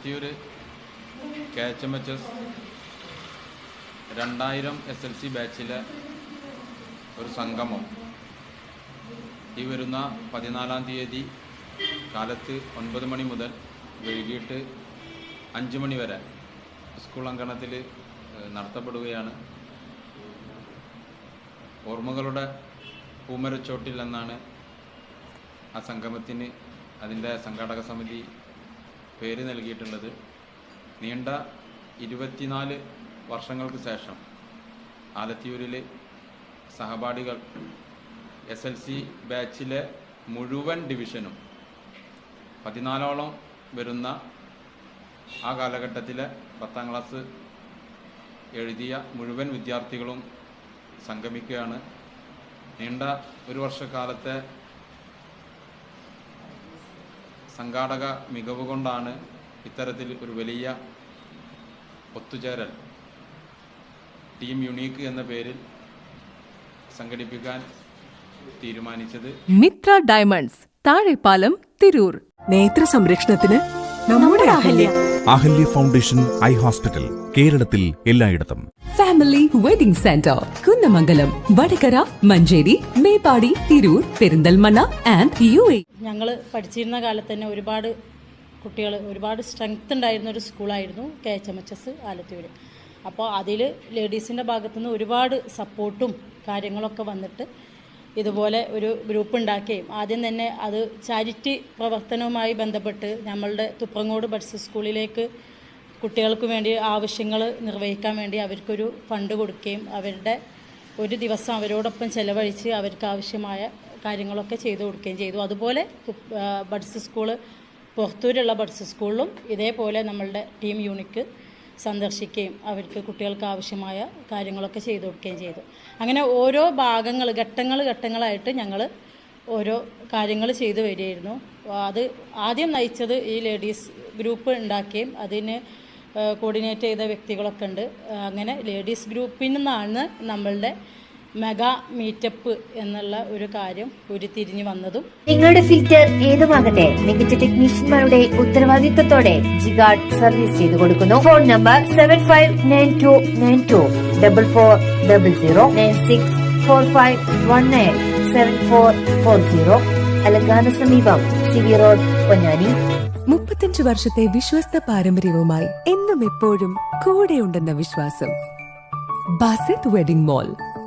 Alathiyur K H M H S രണ്ടായിരം S L C ബാച്ചിലെ ഒരു സംഗമം. ഈ വരുന്ന പതിനാലാം തീയതി കാലത്ത് ഒൻപത് മണി മുതൽ വൈകിട്ട് അഞ്ച് മണി വരെ സ്കൂൾ അങ്കണത്തിൽ നടത്തപ്പെടുകയാണ്. ഓർമ്മകളുടെ പൂമരച്ചോട്ടിൽ എന്നാണ് ആ സംഗമത്തിന് അതിന്റെ സംഘാടക സമിതി പേര് നൽകിയിട്ടുള്ളത് നീണ്ട ഇരുപത്തിനാല് വർഷങ്ങൾക്ക് ശേഷം ആലത്തിയൂരിൽ സഹപാഠികൾ എസ് എൽ സി ബാച്ചിലെ മുഴുവൻ ഡിവിഷനും പതിനാലോളം വരുന്ന ആ കാലഘട്ടത്തിലെ പത്താം ക്ലാസ് എഴുതിയ മുഴുവൻ വിദ്യാർത്ഥികളും സംഗമിക്കുകയാണ്. നീണ്ട ഒരു വർഷക്കാലത്തെ സംഘാടക മികവ് കൊണ്ടാണ് ഇത്തരത്തിൽ ഒരു വലിയ ഒത്തുചേരൽ. ടീം യുണീക്ക് എന്ന പേരിൽ സംഘടിപ്പിക്കാൻ തീരുമാനിച്ചത് മിത്ര ഡയമണ്ട്സ് താഴെപ്പാലം തിരൂർ. നേത്ര സംരക്ഷണത്തിന് നമ്മുടെ Ahalya. Ahalya. Foundation eye hospital കേരളത്തിൽ എല്ലായിടത്തും. Family wedding centre Kunnamangalam Vadakara Manjeri Meppadi Tirur Perinthalmanna and U A ഞങ്ങൾ പഠിച്ചിരുന്ന കാലത്ത് തന്നെ ഒരുപാട് കുട്ടികൾ ഒരുപാട് സ്ട്രെങ്ത് ഉണ്ടായിരുന്ന ഒരു സ്കൂളായിരുന്നു K H M H S Alathur അപ്പോൾ അതിൽ ലേഡീസിന്റെ ഭാഗത്തുനിന്ന് ഒരുപാട് സപ്പോർട്ടും കാര്യങ്ങളൊക്കെ വന്നിട്ട് ഇതുപോലെ ഒരു ഗ്രൂപ്പ് ഉണ്ടാക്കുകയും ആദ്യം തന്നെ അത് ചാരിറ്റി പ്രവർത്തനവുമായി ബന്ധപ്പെട്ട് നമ്മളുടെ തുപ്രങ്ങോട് ബഡ്സ് സ്കൂളിലേക്ക് കുട്ടികൾക്ക് വേണ്ടി ആവശ്യങ്ങൾ നിർവഹിക്കാൻ വേണ്ടി അവർക്കൊരു ഫണ്ട് കൊടുക്കുകയും അവരുടെ ഒരു ദിവസം അവരോടൊപ്പം ചെലവഴിച്ച് അവർക്ക് ആവശ്യമായ കാര്യങ്ങളൊക്കെ ചെയ്തു കൊടുക്കുകയും ചെയ്തു. അതുപോലെ ബഡ്സ് സ്കൂൾ പുറത്തൂരുള്ള ബഡ്സ് സ്കൂളിലും ഇതേപോലെ നമ്മളുടെ ടീം യൂണിറ്റ് സന്ദർശിക്കുകയും അവർക്ക് കുട്ടികൾക്ക് ആവശ്യമായ കാര്യങ്ങളൊക്കെ ചെയ്തു കൊടുക്കുകയും ചെയ്തു. അങ്ങനെ ഓരോ ഭാഗങ്ങൾ ഘട്ടങ്ങൾ ഘട്ടങ്ങളായിട്ട് ഞങ്ങൾ ഓരോ കാര്യങ്ങൾ ചെയ്തു വരികയായിരുന്നു. അത് ആദ്യം നയിച്ചത് ഈ ലേഡീസ് ഗ്രൂപ്പ് ഉണ്ടാക്കുകയും അതിന് കോർഡിനേറ്റ് ചെയ്ത വ്യക്തികളൊക്കെ ഉണ്ട്. അങ്ങനെ ലേഡീസ് ഗ്രൂപ്പിൽ നിന്നാണ് നമ്മളുടെ മെഗാ മീറ്റപ്പ് എന്നുള്ള ഒരു കാര്യം ഉരുത്തിരിഞ്ഞു വന്നതും നിങ്ങളുടെ ഫിൽറ്റർ ഏതുമാകട്ടെ മികച്ച ടെക്നീഷ്യന്മാരുടെ ഉത്തരവാദിത്തത്തോടെ ജിഗാർഡ് സർവീസ് ചെയ്തു കൊടുക്കുന്നു. Phone number seven five nine two nine two double four double zero nine six four five one nine seven four four zero അലങ്കാന സമീപം സി വി റോഡ് പൊന്നാനി. മുപ്പത്തഞ്ച് വർഷത്തെ വിശ്വസ്ത പാരമ്പര്യവുമായി എന്നും എപ്പോഴും കൂടെയുണ്ടെന്ന വിശ്വാസം. Basith wedding mall.